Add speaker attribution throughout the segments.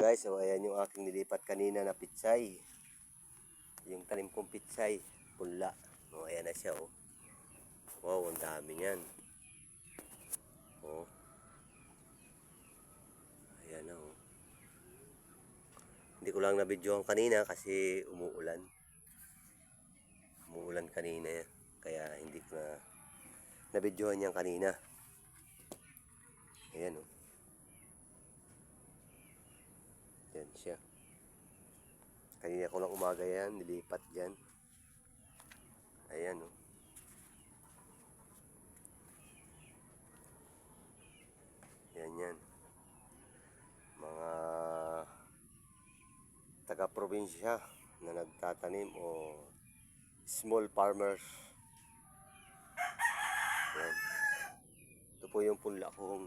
Speaker 1: guys, so ayan yung aking nilipat kanina na pitsay. Yung tanim kong pitsay, pula. O ayan na siya oh. Wow, ang dami niyan. Oh. Ayan na oh. Hindi ko lang nabidyohan kanina kasi umuulan. Umuulan kanina yan. Kaya hindi ko na nabidyohan yan kanina. Ayan oh. Yan siya. Kanina ko lang umaga yan, nilipat dyan. Ayan oh. Yan yan. Mga taga-probinsya na nagtatanim o small farmers. Yan. Ito po yung punla kong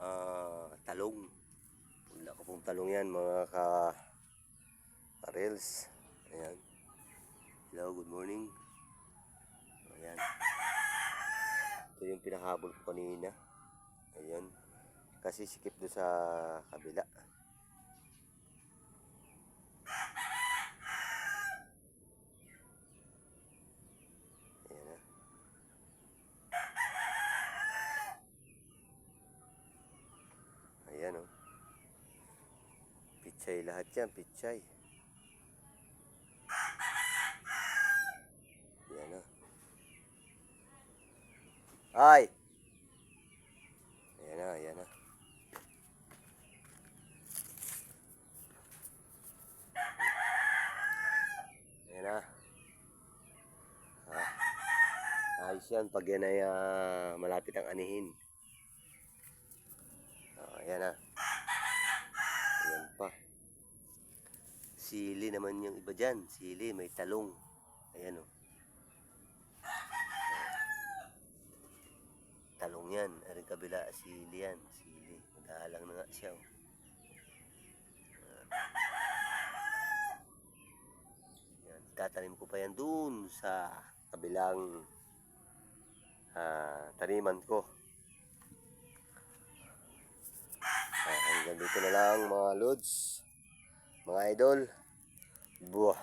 Speaker 1: ah, talong. Pong talong yan mga ka ka-reels. Ayan. Hello, good morning. Ayan. Ito yung pinahabol ko kanina. Ayan. Kasi sikip doon sa kabila. Ayan na. Ayan o. Oh. Pichay lahat yan, pichay. Ayan na. Ay! Ayan na, ayan na. Ayan na. Ha? Ayos yan pag yan ay ah, malapit ang anihin. Oh, ayan na. Ayan pa. Sili naman yung iba dyan. Sili, may talong. Ayan o. Talong yan. Aring kabila, sili yan. Sili. Maghahalang na nga siya. Oh. Yan. Tatanim ko pa yan dun sa kabilang ah, taniman ko. Ah, hanggang dito na lang mga lods, mga idol. 不